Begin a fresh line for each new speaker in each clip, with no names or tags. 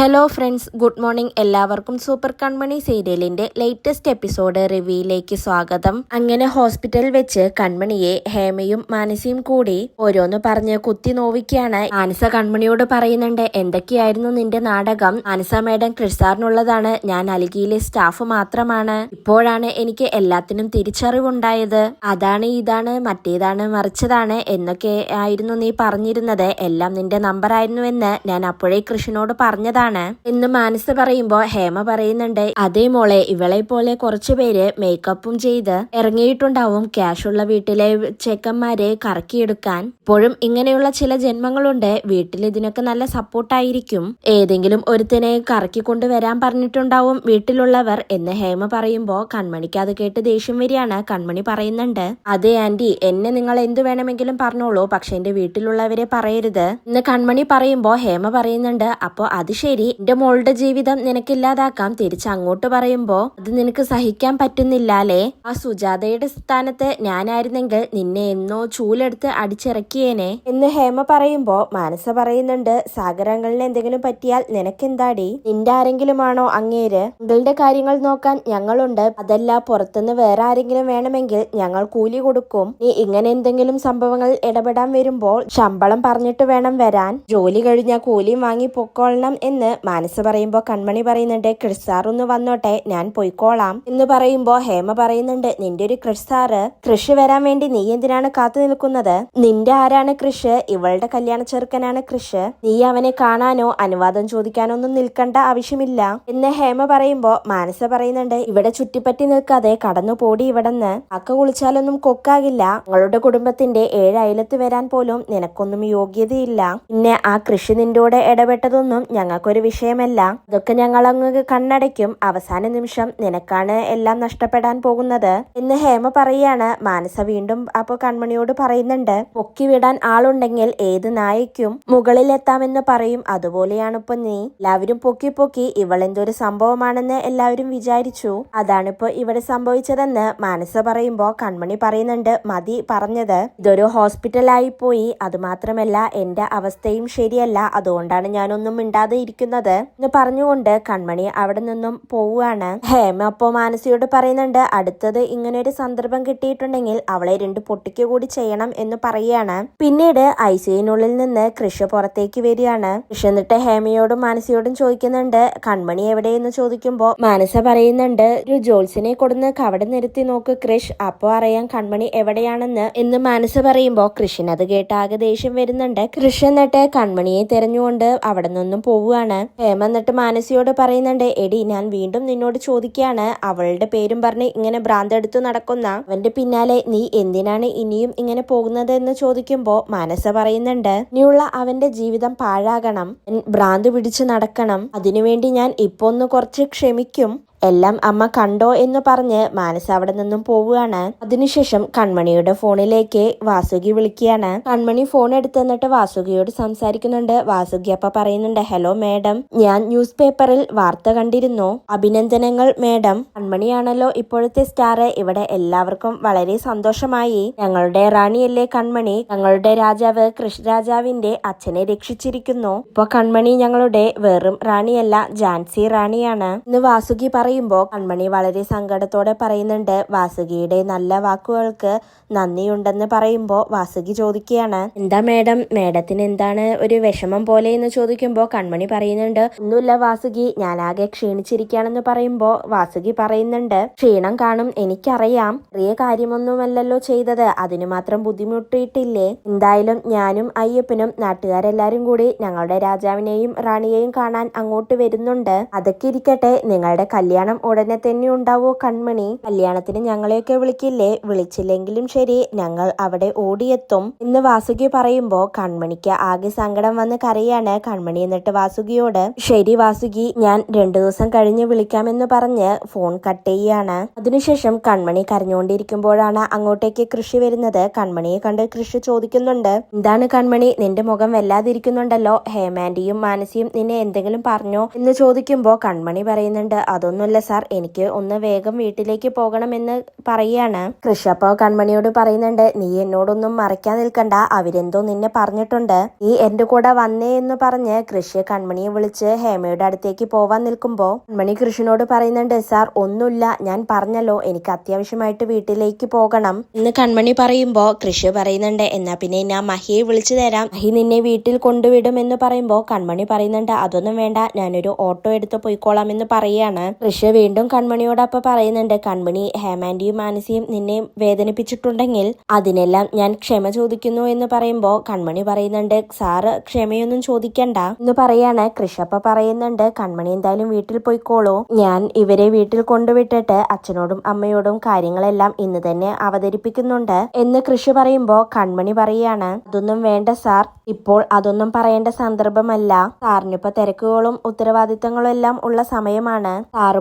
Hello friends good morning എല്ലാവർക്കും super Kanmani സീരിയലിന്റെ latest episode റിവ്യൂയിലേക്ക് സ്വാഗതം. അങ്ങനെ ഹോസ്പിറ്റലിൽ വെച്ച് കൺമണിയെ ഹേമയും മാനസിയും കൂടി ഓരോന്ന് പറഞ്ഞ് കുത്തി നോവിക്കാണ് മാനസ കൺമണിയോട് പറയുന്നുണ്ട് എന്തൊക്കെയായിരുന്നു നിന്റെ നാടകം? മാനസ മേഡം ക്രിസാറിനുള്ളതാണ് ഞാൻ അലിഗിയിലെ സ്റ്റാഫ് മാത്രമാണ്. ഇപ്പോഴാണ് എനിക്ക് എല്ലാത്തിനും തിരിച്ചറിവുണ്ടായത്. അതാണ് ഇതാണ് മറ്റേതാണ് മറിച്ചതാണ് എന്നൊക്കെ ആയിരുന്നു നീ പറഞ്ഞിരുന്നത്. എല്ലാം നിന്റെ നമ്പറായിരുന്നുവെന്ന് ഞാൻ അപ്പോഴേ കൃഷ്ണനോട് പറഞ്ഞതാണ്. എന്ന് മാനസ പറയുമ്പോ ഹേമ പറയുന്നുണ്ട് അതേ മോളെ ഇവളെ പോലെ കുറച്ചു പേര് മേക്കപ്പും ചെയ്ത് ഇറങ്ങിയിട്ടുണ്ടാവും ക്യാഷുള്ള വീട്ടിലെ ചെക്കന്മാരെ കറക്കിയെടുക്കാൻ. ഇപ്പോഴും ഇങ്ങനെയുള്ള ചില ജന്മങ്ങളുണ്ട് വീട്ടിൽ ഇതിനൊക്കെ നല്ല സപ്പോർട്ടായിരിക്കും ഏതെങ്കിലും ഒരുത്തിനെ കറക്കി കൊണ്ടുവരാൻ പറഞ്ഞിട്ടുണ്ടാവും വീട്ടിലുള്ളവർ എന്ന് ഹേമ പറയുമ്പോ കൺമണിക്ക് അത് കേട്ട് ദേഷ്യം വരികയാണ്. കൺമണി പറയുന്നുണ്ട് അതെ ആന്റി എന്നെ നിങ്ങൾ എന്തു വേണമെങ്കിലും പറഞ്ഞോളൂ പക്ഷെ എന്റെ വീട്ടിലുള്ളവരെ പറയരുത്. എന്ന് കൺമണി പറയുമ്പോ ഹേമ പറയുന്നുണ്ട് അപ്പോ അത് എന്റെ മോളുടെ ജീവിതം നിനക്കില്ലാതാക്കാം. തിരിച്ച് അങ്ങോട്ട് പറയുമ്പോ അത് നിനക്ക് സഹിക്കാൻ പറ്റുന്നില്ല അല്ലേ? ആ സുജാതയുടെ സ്ഥാനത്ത് ഞാനായിരുന്നെങ്കിൽ നിന്നെ എന്നോ ചൂലെടുത്ത് അടിച്ചിറക്കിയേനെ. എന്ന് ഹേമ പറയുമ്പോ മാനസ പറയുന്നുണ്ട് സാഗരങ്ങളിന് എന്തെങ്കിലും പറ്റിയാൽ നിനക്കെന്താടി? നിന്റെ ആരെങ്കിലുമാണോ അങ്ങേര്? നിങ്ങളുടെ കാര്യങ്ങൾ നോക്കാൻ ഞങ്ങളുണ്ട്. അതല്ല പുറത്തുനിന്ന് വേറെ ആരെങ്കിലും വേണമെങ്കിൽ ഞങ്ങൾ കൂലി കൊടുക്കും. നീ ഇങ്ങനെ എന്തെങ്കിലും സംഭവങ്ങൾ ഇടപെടാൻ വരുമ്പോൾ ശമ്പളം പറഞ്ഞിട്ട് വേണം വരാൻ. ജോലി കഴിഞ്ഞാൽ കൂലിയും വാങ്ങി പൊക്കോളണം എന്ന് മാനസ പറയുമ്പോൾ കൺമണി പറയുന്നുണ്ട് ക്രിസ്സാർ ഒന്ന് വന്നോട്ടെ ഞാൻ പൊയ്ക്കോളാം. എന്ന് പറയുമ്പോ ഹേമ പറയുന്നുണ്ട് നിന്റെ ഒരു ക്രിസ്സാറ് കൃഷി വരാൻ വേണ്ടി നീ എന്തിനാണ് കാത്തു നിൽക്കുന്നത്? നിന്റെ ആരാണ് കൃഷ്? ഇവളുടെ കല്യാണ ചെറുക്കനാണ് കൃഷ്. നീ അവനെ കാണാനോ അനുവാദം ചോദിക്കാനോ ഒന്നും നിൽക്കേണ്ട ആവശ്യമില്ല. എന്ന് ഹേമ പറയുമ്പോ മാനസ പറയുന്നുണ്ട് ഇവിടെ ചുറ്റിപ്പറ്റി നിൽക്കാതെ കടന്നു പോടി ഇവിടെന്ന്. അക്ക കുളിച്ചാലൊന്നും കൊക്കാകില്ല. നിങ്ങളുടെ കുടുംബത്തിന്റെ ഏഴ് അയലത്ത് വരാൻ പോലും നിനക്കൊന്നും യോഗ്യതയില്ല. പിന്നെ ആ കൃഷി നിന്റോടെ ഇടപെട്ടതൊന്നും ഞങ്ങൾക്കൊരു വിഷയമല്ല അതൊക്കെ ഞങ്ങൾ അങ്ങ് കണ്ണടയ്ക്കും. അവസാന നിമിഷം നിനക്കാണ് എല്ലാം നഷ്ടപ്പെടാൻ പോകുന്നത്. എന്ന് ഹേമ പറയാണ്. മാനസ വീണ്ടും അപ്പൊ കൺമണിയോട് പറയുന്നുണ്ട്. പൊക്കി വിടാൻ ആളുണ്ടെങ്കിൽ ഏത് നായയ്ക്കും മുകളിലെത്താമെന്ന് പറയും. അതുപോലെയാണ് ഇപ്പൊ നീ. എല്ലാവരും പൊക്കി പൊക്കി ഇവളെന്തൊരു സംഭവമാണെന്ന് എല്ലാവരും വിചാരിച്ചു. അതാണിപ്പോ ഇവിടെ സംഭവിച്ചതെന്ന് മാനസ പറയുമ്പോ കൺമണി പറയുന്നുണ്ട്. മതി പറഞ്ഞത്. ഇതൊരു ഹോസ്പിറ്റലായി പോയി. അതുമാത്രമല്ല എന്റെ അവസ്ഥയും ശരിയല്ല. അതുകൊണ്ടാണ് ഞാനൊന്നും മിണ്ടാതെ ഇരിക്കുന്നത്. എന്ന് പറഞ്ഞുകൊണ്ട് കൺമണി അവിടെ നിന്നും പോവുകയാണ്. ഹേമ അപ്പോ മാനസിയോട് പറയുന്നുണ്ട് അടുത്തത് ഇങ്ങനെ ഒരു സന്ദർഭം കിട്ടിയിട്ടുണ്ടെങ്കിൽ അവളെ രണ്ട് പൊട്ടിക്ക കൂടി ചെയ്യണം എന്ന് പറയുകയാണ്. പിന്നീട് ഐസിയുനുള്ളിൽ നിന്ന് കൃഷി പുറത്തേക്ക് വരികയാണ്. കൃഷി എന്നിട്ട് ഹേമയോടും മാനസിയോടും ചോദിക്കുന്നുണ്ട് കൺമണി എവിടെയെന്ന് ചോദിക്കുമ്പോ മാനസ പറയുന്നുണ്ട് ഒരു ജോത്സിനെ കൊടുന്ന് കവടെ നിരത്തി നോക്ക് കൃഷ് അപ്പോ അറിയാം കൺമണി എവിടെയാണെന്ന് എന്ന് മാനസ പറയുമ്പോ കൃഷിനത് കേട്ട് ആകെ ദേഷ്യം വരുന്നുണ്ട്. കൃഷി എന്നിട്ട് കൺമണിയെ തെരഞ്ഞുകൊണ്ട് അവിടെ നിന്നും പോവുകയാണ്. ഹേമ എന്നിട്ട് മാനസിയോട് പറയുന്നുണ്ട് എടി ഞാൻ വീണ്ടും നിന്നോട് ചോദിക്കുകയാണ്. അവളുടെ പേരും പറഞ്ഞ് ഇങ്ങനെ ഭ്രാന്തെടുത്ത് നടക്കുന്ന അവന്റെ പിന്നാലെ നീ എന്തിനാണ് ഇനിയും ഇങ്ങനെ പോകുന്നത് എന്ന് ചോദിക്കുമ്പോ മാനസ പറയുന്നുണ്ട് ഇനിയുള്ള അവന്റെ ജീവിതം പാഴാകണം. ഭ്രാന്ത് പിടിച്ച് നടക്കണം. അതിനുവേണ്ടി ഞാൻ ഇപ്പൊ ഒന്ന് കുറച്ച് ക്ഷമിക്കും. എല്ലാം അമ്മ കണ്ടോ എന്ന് പറഞ്ഞ് മാനസ അവിടെ നിന്നും പോവുകയാണ്. അതിനുശേഷം കൺമണിയുടെ ഫോണിലേക്ക് വാസുകി വിളിക്കുകയാണ്. കൺമണി ഫോൺ എടുത്തെന്നിട്ട് വാസുകിയോട് സംസാരിക്കുന്നുണ്ട്. വാസുകി അപ്പ പറയുന്നുണ്ട് ഹലോ മാഡം ഞാൻ ന്യൂസ് പേപ്പറിൽ വാർത്ത കണ്ടിരുന്നു. അഭിനന്ദനങ്ങൾ മാഡം. കൺമണിയാണല്ലോ ഇപ്പോഴത്തെ സ്റ്റാർ ഇവിടെ എല്ലാവർക്കും വളരെ സന്തോഷമായി. ഞങ്ങളുടെ റാണിയല്ലേ കൺമണി? ഞങ്ങളുടെ രാജാവ് കൃഷ്ണരാജാവിന്റെ അച്ഛനെ രക്ഷിച്ചിരിക്കുന്നു. ഇപ്പൊ കൺമണി ഞങ്ങളുടെ വെറും റാണിയല്ല ജാൻസി റാണിയാണ്. ഇന്ന് വാസുകി പറയുമ്പോ കൺമണി വളരെ സങ്കടത്തോടെ പറയുന്നുണ്ട് വാസുകിയുടെ നല്ല വാക്കുകൾക്ക് നന്ദിയുണ്ടെന്ന് പറയുമ്പോൾ വാസുകി ചോദിക്കുകയാണ്. എന്താ മേഡം മേഡത്തിന് എന്താണ് ഒരു വിഷമം പോലെ എന്ന് ചോദിക്കുമ്പോൾ കൺമണി പറയുന്നുണ്ട് ഒന്നുമില്ല വാസുകി ഞാൻ ആകെ ക്ഷീണിച്ചിരിക്കുകയാണെന്ന് പറയുമ്പോൾ വാസുകി പറയുന്നുണ്ട് ക്ഷീണം കാണും എനിക്കറിയാം. ചെറിയ കാര്യമൊന്നുമല്ലല്ലോ ചെയ്തത് അതിന് മാത്രം ബുദ്ധിമുട്ടിയിട്ടില്ലേ? എന്തായാലും ഞാനും അയ്യപ്പനും നാട്ടുകാരെല്ലാരും കൂടി ഞങ്ങളുടെ രാജാവിനെയും റാണിയെയും കാണാൻ അങ്ങോട്ട് വരുന്നുണ്ട്. അതൊക്കെ ഇരിക്കട്ടെ നിങ്ങളുടെ കല്യാണം ഉടനെ തന്നെ ഉണ്ടാവോ കൺമണി? കല്യാണത്തിന് ഞങ്ങളെയൊക്കെ വിളിക്കില്ലേ? വിളിച്ചില്ലെങ്കിലും ശരി ഞങ്ങൾ അവിടെ ഓടിയെത്തും. എന്ന് വാസുകി പറയുമ്പോ കൺമണിക്ക് ആകെ സങ്കടം വന്ന് കരയാണ് കൺമണി എന്നിട്ട് വാസുകിയോട്. ശരി വാസുകി ഞാൻ രണ്ടു ദിവസം കഴിഞ്ഞ് വിളിക്കാമെന്ന് പറഞ്ഞ് ഫോൺ കട്ട് ചെയ്യാണ്. അതിനുശേഷം കൺമണി കരഞ്ഞുകൊണ്ടിരിക്കുമ്പോഴാണ് അങ്ങോട്ടേക്ക് കൃഷി വരുന്നത്. കൺമണിയെ കണ്ട് കൃഷി ചോദിക്കുന്നുണ്ട്. എന്താണ് കൺമണി നിന്റെ മുഖം വല്ലാതിരിക്കുന്നുണ്ടല്ലോ? ഹേമാൻഡിയും മാനസിയും നിന്നെ എന്തെങ്കിലും പറഞ്ഞോ? എന്ന് ചോദിക്കുമ്പോ കൺമണി പറയുന്നുണ്ട് അതൊന്നുമില്ല ഒന്നുമില്ല സാർ എനിക്ക് ഒന്ന് വേഗം വീട്ടിലേക്ക് പോകണമെന്ന് പറയാണ്. കൃഷ കൺമണിയോട് പറയുന്നുണ്ട് നീ എന്നോടൊന്നും മറയ്ക്കാൻ നിൽക്കണ്ട അവരെന്തോ നിന്നെ പറഞ്ഞിട്ടുണ്ട്. നീ എന്റെ കൂടെ വന്നേ എന്ന് പറഞ്ഞ് കൃഷി കൺമണിയെ വിളിച്ച് ഹേമയുടെ അടുത്തേക്ക് പോവാൻ നിൽക്കുമ്പോ കൺമണി കൃഷിനോട് പറയുന്നുണ്ട് സാർ ഒന്നുമില്ല ഞാൻ പറഞ്ഞല്ലോ എനിക്ക് അത്യാവശ്യമായിട്ട് വീട്ടിലേക്ക് പോകണം. എന്ന് കൺമണി പറയുമ്പോ കൃഷി പറയുന്നുണ്ട് എന്നാ പിന്നെ ഞാൻ മഹിയെ വിളിച്ചു തരാം. മഹി നിന്നെ വീട്ടിൽ കൊണ്ടുവിടും എന്ന് പറയുമ്പോ കൺമണി പറയുന്നുണ്ട് അതൊന്നും വേണ്ട ഞാനൊരു ഓട്ടോ എടുത്ത് പോയിക്കോളാം എന്ന് പറയാണ്. കൃഷി വീണ്ടും കൺമണിയോടൊപ്പം പറയുന്നുണ്ട് കൺമണി ഹേമാൻഡിയും മാനസിയും നിന്നെ വേദനിപ്പിച്ചിട്ടുണ്ടെങ്കിൽ അതിനെല്ലാം ഞാൻ ക്ഷമ ചോദിക്കുന്നു എന്ന് പറയുമ്പോൾ കൺമണി പറയുന്നുണ്ട് സാറ് ക്ഷമയൊന്നും ചോദിക്കണ്ട എന്ന് പറയാണ്. കൃഷപ്പ പറയുന്നുണ്ട് കൺമണി എന്തായാലും വീട്ടിൽ പോയിക്കോളൂ. ഞാൻ ഇവരെ വീട്ടിൽ കൊണ്ടുവിട്ടിട്ട് അച്ഛനോടും അമ്മയോടും കാര്യങ്ങളെല്ലാം ഇന്ന് തന്നെ അവതരിപ്പിക്കുന്നുണ്ട് എന്ന് കൃഷി പറയുമ്പോൾ കൺമണി പറയാണ് അതൊന്നും വേണ്ട സാർ ഇപ്പോൾ അതൊന്നും പറയേണ്ട സന്ദർഭമല്ല. സാറിനിപ്പോ തിരക്കുകളും ഉത്തരവാദിത്തങ്ങളും എല്ലാം ഉള്ള സമയമാണ്.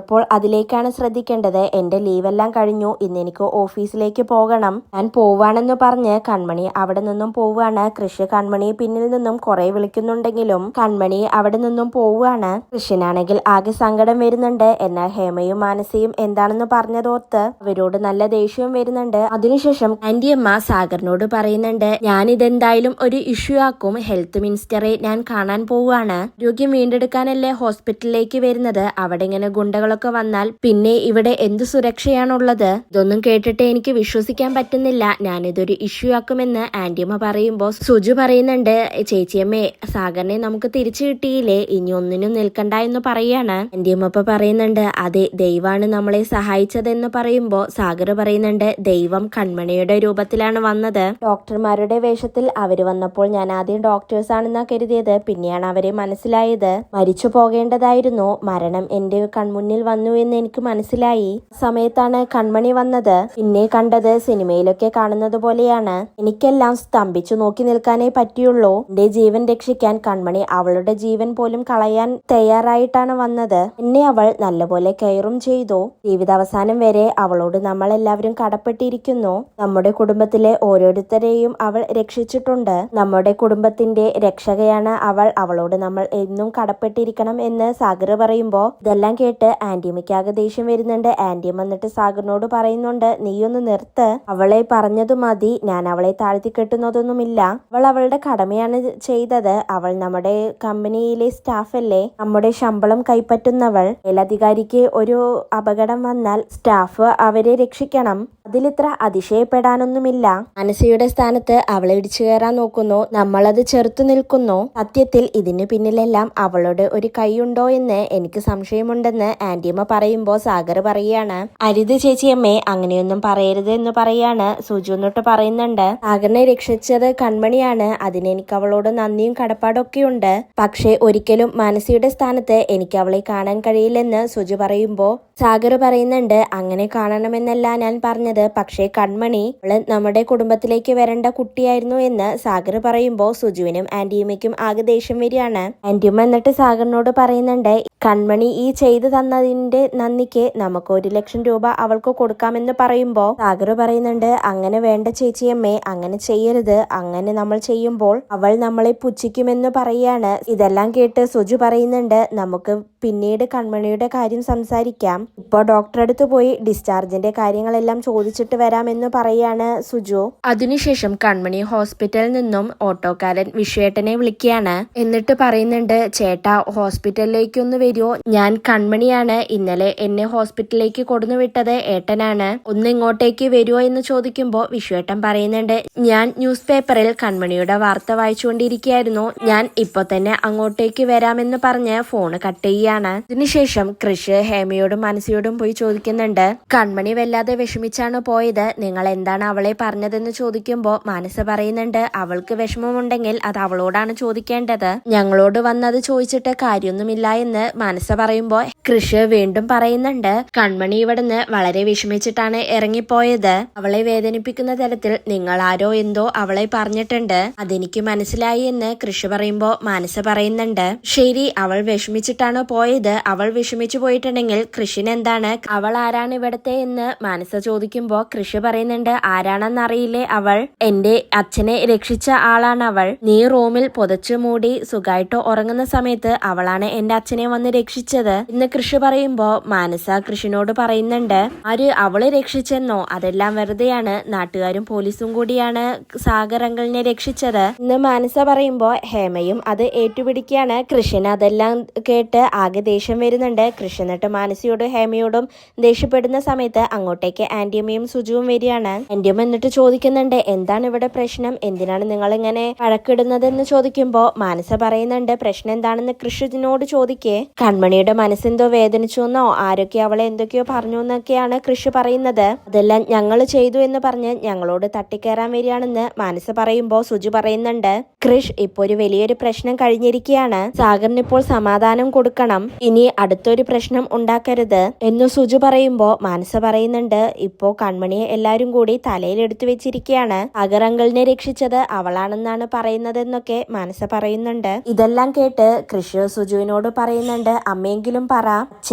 സാറിപ്പോൾ അതിലേക്കാണ് ശ്രദ്ധിക്കേണ്ടത്. എന്റെ ലീവെല്ലാം കഴിഞ്ഞു. ഇന്ന് എനിക്ക് ഓഫീസിലേക്ക് പോകണം. ഞാൻ പോവാണെന്ന് പറഞ്ഞ് കൺമണി അവിടെ നിന്നും പോവാണ്. കൃഷി കൺമണിയെ പിന്നിൽ നിന്നും കുറെ വിളിക്കുന്നുണ്ടെങ്കിലും കൺമണി അവിടെ നിന്നും പോവാണ്. കൃഷിനാണെങ്കിൽ ആകെ സങ്കടം വരുന്നുണ്ട്. എന്നാൽ ഹേമയും മാനസയും എന്താണെന്ന് പറഞ്ഞതോർത്ത് അവരോട് നല്ല ദേഷ്യവും വരുന്നുണ്ട്. അതിനുശേഷം ആന്റി അമ്മ സാഗറിനോട് പറയുന്നുണ്ട് ഞാൻ ഇതെന്തായാലും ഒരു ഇഷ്യൂ ആക്കും. ഹെൽത്ത് മിനിസ്റ്ററെ ഞാൻ കാണാൻ പോവുകയാണ് രോഗ്യം വീണ്ടെടുക്കാനല്ലേ ഹോസ്പിറ്റലിലേക്ക് വരുന്നത്. അവിടെ ഇങ്ങനെ ഗുണ്ടകളൊക്കെ വന്നാൽ പിന്നെ ഇവിടെ എന്ത് സുരക്ഷയാണുള്ളത്? ഇതൊന്നും കേട്ടിട്ട് എനിക്ക് വിശ്വസിക്കാൻ പറ്റുന്നില്ല. ഞാനിതൊരു ഇഷ്യൂ ആക്കുമെന്ന് ആന്റിയമ്മ പറയുമ്പോ സുജു പറയുന്നുണ്ട് ചേച്ചിയമ്മേ സാഗറിനെ നമുക്ക് തിരിച്ചു കിട്ടിയില്ലേ? ഇനി ഒന്നിനും നിൽക്കണ്ട എന്ന് പറയാണ്. ആന്റിയമ്മ ഇപ്പൊ പറയുന്നുണ്ട് അതെ ദൈവാണ് നമ്മളെ സഹായിച്ചതെന്ന് പറയുമ്പോൾ സാഗർ പറയുന്നുണ്ട് ദൈവം കൺമണിയുടെ രൂപത്തിലാണ് വന്നത്. ഡോക്ടർമാരുടെ വേഷത്തിൽ അവർ വന്നപ്പോൾ ഞാൻ ആദ്യം ഡോക്ടേഴ്സ് ആണെന്നാ കരുതിയത് പിന്നെയാണ് അവരെ മനസ്സിലായത്. മരിച്ചു പോകേണ്ടതായിരുന്നു. മരണം എന്റെ കൺമുന്നിൽ വന്നു എന്ന് എനിക്ക് മനസ്സിലായി. സമയത്താണ് കൺമണി വന്നത്. പിന്നെ കണ്ടത് സിനിമയിലൊക്കെ കാണുന്നത് പോലെയാണ്. എനിക്കെല്ലാം സ്തംഭിച്ചു നോക്കി നിൽക്കാനേ പറ്റിയുള്ളൂ. എന്റെ ജീവൻ രക്ഷിക്കാൻ കൺമണി അവളുടെ ജീവൻ പോലും കളയാൻ തയ്യാറായിട്ടാണ് വന്നത്. എന്നെ അവൾ നല്ലപോലെ കെയറും ചെയ്തു. ജീവിതാവസാനം വരെ അവളോട് നമ്മൾ എല്ലാവരും കടപ്പെട്ടിരിക്കുന്നു. നമ്മുടെ കുടുംബത്തിലെ ഓരോരുത്തരെയും അവൾ രക്ഷിച്ചിട്ടുണ്ട്. നമ്മുടെ കുടുംബത്തിന്റെ രക്ഷകയാണ് അവൾ. അവളോട് നമ്മൾ എന്നും കടപ്പെട്ടിരിക്കണം എന്ന് സാഗർ പറയുമ്പോ ഇതെല്ലാം കേട്ട് ആന്റിയമ്മയ്ക്കാകെ ദേഷ്യം വരുന്നുണ്ട്. ആന്റിയം വന്നിട്ട് സാഗറിനോട് പറയുന്നുണ്ട് നീയൊന്ന് നിർത്ത്. അവളെ പറഞ്ഞത് മതി. ഞാൻ അവളെ താഴ്ത്തി കെട്ടുന്നതൊന്നുമില്ല. അവൾ അവളുടെ കടമയാണ് ചെയ്തത്. അവൾ നമ്മുടെ കമ്പനിയിലെ സ്റ്റാഫല്ലേ നമ്മുടെ ശമ്പളം കൈപ്പറ്റുന്നവൾ. മേലധികാരിക്ക് ഒരു അപകടം വന്നാൽ സ്റ്റാഫ് അവരെ രക്ഷിക്കണം. അതിലിത്ര അതിശയപ്പെടാനൊന്നുമില്ല. അനസയുടെ സ്ഥാനത്ത് അവളെ ഇടിച്ചു കയറാൻ നോക്കുന്നു. നമ്മളത് ചെറുത്തു നിൽക്കുന്നു. സത്യത്തിൽ ഇതിന് പിന്നിലെല്ലാം അവളുടെ ഒരു കൈയുണ്ടോ എന്ന് എനിക്ക് സംശയമുണ്ടെന്ന് ആന്റിയമ്മ പറയുമ്പോ സാഗർ പറയാണ് അരുത് ചേച്ചിയമ്മേ അങ്ങനെയൊന്നും പറയരുത് എന്ന് പറയാണ് സുജു എന്നിട്ട് പറയുന്നുണ്ട്. സാഗറിനെ രക്ഷിച്ചത് കൺമണിയാണ്. അതിനെനിക്ക് അവളോട് നന്ദിയും കടപ്പാടൊക്കെ ഉണ്ട്. പക്ഷേ ഒരിക്കലും മാനസിയുടെ സ്ഥാനത്ത് എനിക്ക് അവളെ കാണാൻ കഴിയില്ലെന്ന് സുജു പറയുമ്പോ സാഗർ പറയുന്നുണ്ട് അങ്ങനെ കാണണമെന്നല്ല ഞാൻ പറഞ്ഞത്. പക്ഷേ കൺമണി അവൾ നമ്മുടെ കുടുംബത്തിലേക്ക് വരേണ്ട കുട്ടിയായിരുന്നു എന്ന് സാഗർ പറയുമ്പോ സുജുവിനും ആന്റിയമ്മയ്ക്കും ആകെ ദേഷ്യം വരികയാണ്. ആന്റിയമ്മ എന്നിട്ട് സാഗറിനോട് പറയുന്നുണ്ട് കൺമണി ഈ ചെയ്തു തന്നതിന്റെ നന്ദിക്ക് നമുക്ക് ഒരു ലക്ഷം രൂപ അവൾക്ക് കൊടുക്കാമെന്ന് പറയുമ്പോ സാഗർ പറയുന്നുണ്ട് അങ്ങനെ വേണ്ട ചേച്ചിയമ്മേ അങ്ങനെ ചെയ്യരുത്. അങ്ങനെ നമ്മൾ ചെയ്യുമ്പോൾ അവൾ നമ്മളെ പുച്ഛിക്കുമെന്ന് പറയാണ്. ഇതെല്ലാം കേട്ട് സുജു പറയുന്നുണ്ട് നമുക്ക് പിന്നീട് കൺമണിയുടെ കാര്യം സംസാരിക്കാം. ഇപ്പോൾ ഡോക്ടറെ അടുത്ത് പോയി ഡിസ്ചാർജിന്റെ കാര്യങ്ങളെല്ലാം ചോദിച്ചിട്ട് വരാമെന്ന് പറയാണ് സുജു. അതിനുശേഷം കൺമണി ഹോസ്പിറ്റലിൽ നിന്നും ഓട്ടോക്കാരൻ വിശ്വേട്ടനെ വിളിക്കുകയാണ്. എന്നിട്ട് പറയുന്നുണ്ട് ചേട്ടാ ഹോസ്പിറ്റലിലേക്കൊന്ന് വരുമോ ഞാൻ കൺമണിയാണ്. ഇന്നലെ എന്നെ ഹോസ്പിറ്റലിലേക്ക് കൊടുന്നു വിട്ടത് ഏട്ടനാണ്. ഒന്ന് ഇങ്ങോട്ടേക്ക് വരുമോ എന്ന് ചോദിക്കുമ്പോൾ വിശ്വേട്ടൻ പറയുന്നുണ്ട് ഞാൻ ന്യൂസ് പേപ്പറിൽ കൺമണിയുടെ വാർത്ത വായിച്ചുകൊണ്ടിരിക്കുകയായിരുന്നു. ഞാൻ ഇപ്പൊ തന്നെ അങ്ങോട്ടേക്ക് വരാമെന്ന് പറഞ്ഞ് ഫോണ് കട്ട് ചെയ്യാണ്. ഇതിനുശേഷം കൃഷ് ഹേമയോടും മനസ്സിയോടും പോയി ചോദിക്കുന്നുണ്ട് കൺമണി വല്ലാതെ വിഷമിച്ചാണ് പോയത്? നിങ്ങൾ എന്താണ് അവളെ പറഞ്ഞതെന്ന് ചോദിക്കുമ്പോൾ മനസ്സ് പറയുന്നുണ്ട് അവൾക്ക് വിഷമമുണ്ടെങ്കിൽ അത് അവളോടാണ് ചോദിക്കേണ്ടത്. ഞങ്ങളോട് വന്നത് ചോദിച്ചിട്ട് കാര്യമൊന്നുമില്ല എന്ന് മനസ്സ് പറയുമ്പോൾ കൃഷ് വീണ്ടും പറയുന്നുണ്ട്. കൺമണി ഇവിടുന്ന് വളരെ വിഷമിച്ചിട്ടാണ് ഇറങ്ങിപ്പോയത്. അവളെ വേദനിപ്പിക്കുന്ന തരത്തിൽ നിങ്ങൾ ആരോ എന്തോ അവളെ പറഞ്ഞിട്ടുണ്ട്. അതെനിക്ക് മനസ്സിലായി എന്ന് കൃഷി പറയുമ്പോ മനസ്സ് പറയുന്നുണ്ട്. ശരി അവൾ വിഷമിച്ചിട്ടാണ് പോയത്? അവൾ വിഷമിച്ചു പോയിട്ടുണ്ടെങ്കിൽ കൃഷിന് എന്താണ്? അവൾ ആരാണ് ഇവിടത്തെ എന്ന് മനസ്സ് ചോദിക്കുമ്പോ കൃഷി പറയുന്നുണ്ട് ആരാണെന്ന് അറിയില്ലേ അവൾ? എന്റെ അച്ഛനെ രക്ഷിച്ച ആളാണ് അവൾ. നീ റൂമിൽ പുതച്ചു മൂടി സുഖമായിട്ട് ഉറങ്ങുന്ന സമയത്ത് അവളാണ് എന്റെ അച്ഛനെ വന്ന് രക്ഷിച്ചത്. ഇന്ന് കൃഷി പറയുമ്പോ മാനസ കൃഷ്ണനോട് പറയുന്നുണ്ട് ആര് അവളെ രക്ഷിച്ചെന്നോ? അതെല്ലാം വെറുതെയാണ്. നാട്ടുകാരും പോലീസും കൂടിയാണ് സാഗർ രക്ഷിച്ചത്. ഇന്ന് മാനസ പറയുമ്പോ ഹേമയും അത് ഏറ്റുപിടിക്കുകയാണ്. കൃഷ്ണൻ അതെല്ലാം കേട്ട് ആകെ ദേഷ്യം വരുന്നുണ്ട്. കൃഷ്ണനിട്ട് മാനസയോടും ഹേമയോടും ദേഷ്യപ്പെടുന്ന സമയത്ത് അങ്ങോട്ടേക്ക് ആന്റിയമ്മയും സുജുവും വരികയാണ്. ആന്റിയമ്മ എന്നിട്ട് ചോദിക്കുന്നുണ്ട് എന്താണ് ഇവിടെ പ്രശ്നം? എന്തിനാണ് നിങ്ങൾ ഇങ്ങനെ വഴക്കിടുന്നതെന്ന് ചോദിക്കുമ്പോ? മാനസ പറയുന്നുണ്ട് പ്രശ്നം എന്താണെന്ന് കൃഷ്ണനോട് ചോദിക്കേ. കൺമണിയുടെ മനസ്സെന്തോ വേദനിച്ചു എന്നോ ആരൊക്കെ അവളെ എന്തൊക്കെയോ പറഞ്ഞു എന്നൊക്കെയാണ് കൃഷി പറയുന്നത്. അതെല്ലാം ഞങ്ങൾ ചെയ്തു എന്ന് പറഞ്ഞ് ഞങ്ങളോട് തട്ടിക്കയറാൻ വരികയാണെന്ന് മാനസ പറയുമ്പോ സുജു പറയുന്നുണ്ട്. കൃഷ് ഇപ്പൊ ഒരു വലിയൊരു പ്രശ്നം കഴിഞ്ഞിരിക്കുകയാണ്. സാഗറിന് ഇപ്പോൾ സമാധാനം കൊടുക്കണം. ഇനി അടുത്തൊരു പ്രശ്നം ഉണ്ടാക്കരുത്. എന്ന് സുജു പറയുമ്പോ മാനസ പറയുന്നുണ്ട് ഇപ്പോ കൺമണിയെ എല്ലാരും കൂടി തലയിൽ എടുത്തു വെച്ചിരിക്കുകയാണ്. സാഗർ അങ്കിളിനെ രക്ഷിച്ചത് അവളാണെന്നാണ് പറയുന്നതെന്നൊക്കെ മാനസ പറയുന്നുണ്ട്. ഇതെല്ലാം കേട്ട് കൃഷി സുജുവിനോട് പറയുന്നുണ്ട് അമ്മയെങ്കിലും പറ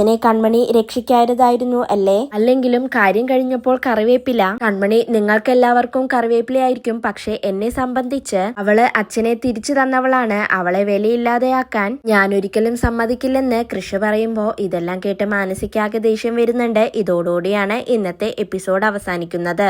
അച്ഛനെ കൺമണി രക്ഷിക്കാരുതായിരുന്നു അല്ലേ? അല്ലെങ്കിലും കാര്യം കഴിഞ്ഞപ്പോൾ കറിവേപ്പില. കൺമണി നിങ്ങൾക്കെല്ലാവർക്കും കറിവേപ്പിലയായിരിക്കും. പക്ഷെ എന്നെ സംബന്ധിച്ച് അവൾ അച്ഛനെ തിരിച്ചു തന്നവളാണ്. അവളെ വിലയില്ലാതെയാക്കാൻ ഞാൻ ഒരിക്കലും സമ്മതിക്കില്ലെന്ന് കൃഷി പറയുമ്പോ ഇതെല്ലാം കേട്ട് മാനസികാകെ ദേഷ്യം വരുന്നുണ്ട്. ഇതോടുകൂടിയാണ് ഇന്നത്തെ എപ്പിസോഡ് അവസാനിക്കുന്നത്.